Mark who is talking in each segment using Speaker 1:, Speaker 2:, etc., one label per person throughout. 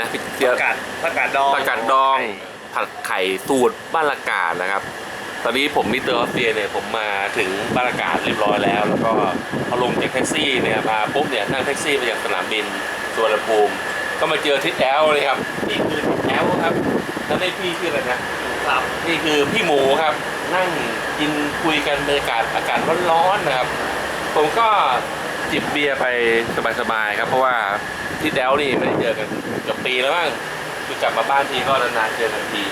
Speaker 1: นะพี่เจี๊ยบ
Speaker 2: ผักกาดผักกาดดอง
Speaker 1: ผักกาดดอง ผัดไข่สูตรบ้านละกาดนะครับ ตอนนี้ผมมิสเตอร์ออสเตรียเนี่ยผมมาถึงบ้านละกาดเรียบร้อยแล้ว แล้วก็พอลงจากแท็กซี่เนี่ยมาปุ๊บเนี่ยนั่งแท็กซี่มาจากสนามบินสุวรรณภูมิ ก็มาเจอทิศแอลเลยครับนี่คือทิศแอลครับแล้วได้พี่ชื่ออะไรนะ
Speaker 2: ครับ
Speaker 1: นี่คือพี่หมูครับ นั่งกินคุยกันบรรยากาศอากาศร้อนๆนะครับ ผมก็ จิบเบียร์ไปสบายๆครับ เพราะว่าที่แดวนี่ไม่ได้เจอกันเกือบปีแล้วมั้งคือกลับมาบ้านทีก็นานๆเจอกันที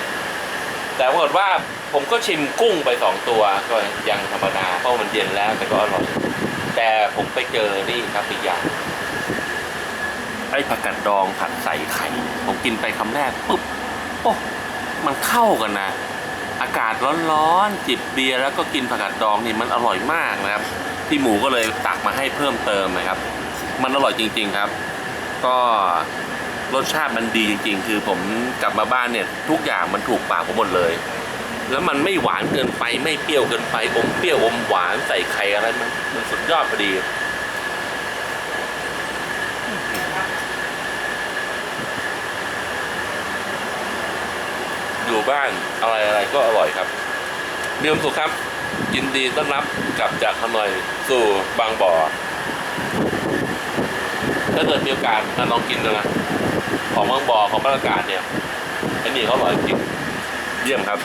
Speaker 1: แต่ปรากฏว่าผมก็ชิมกุ้งไปสองตัวก็ยังธรรมดาเพราะมันเย็นแล้วแต่ก็อร่อยแต่ผมไปเจอนี่ครับอีกอย่างไอ้ผักกาดดองผัดใส่ไข่ผมกินไปคำแรกปุ๊บโอ้มันเข้ากันนะ อากาศร้อนๆจิบเบียร์แล้วก็กินผักกาดดองนี่มันอร่อยมากนะครับ พี่หมูก็เลยตักมาให้เพิ่มเติมนะครับ มันอร่อยจริง ๆครับ ก็รสชาติมันดีจริง ๆ คือผมกลับมาบ้านเนี่ย ทุกอย่างมันถูกปากผมหมดเลย แล้วมันไม่หวานเกินไปไม่เปรี้ยวเกินไปอมเปรี้ยวอมหวานใส่ไข่อะไรมันมันสุดยอดพอดีอยู่บ้านอะไรอะไรก็อร่อยครับ มีความสุขครับ ยินดีต้อนรับกลับจากฮานอยสู่บางบ่อ ถ้าเกิดมีโอกาสมาลองกินนะของบางบ่อของบรรยากาศเนี่ยอันี่เขาอร่อยจริงเยี่ยมครับ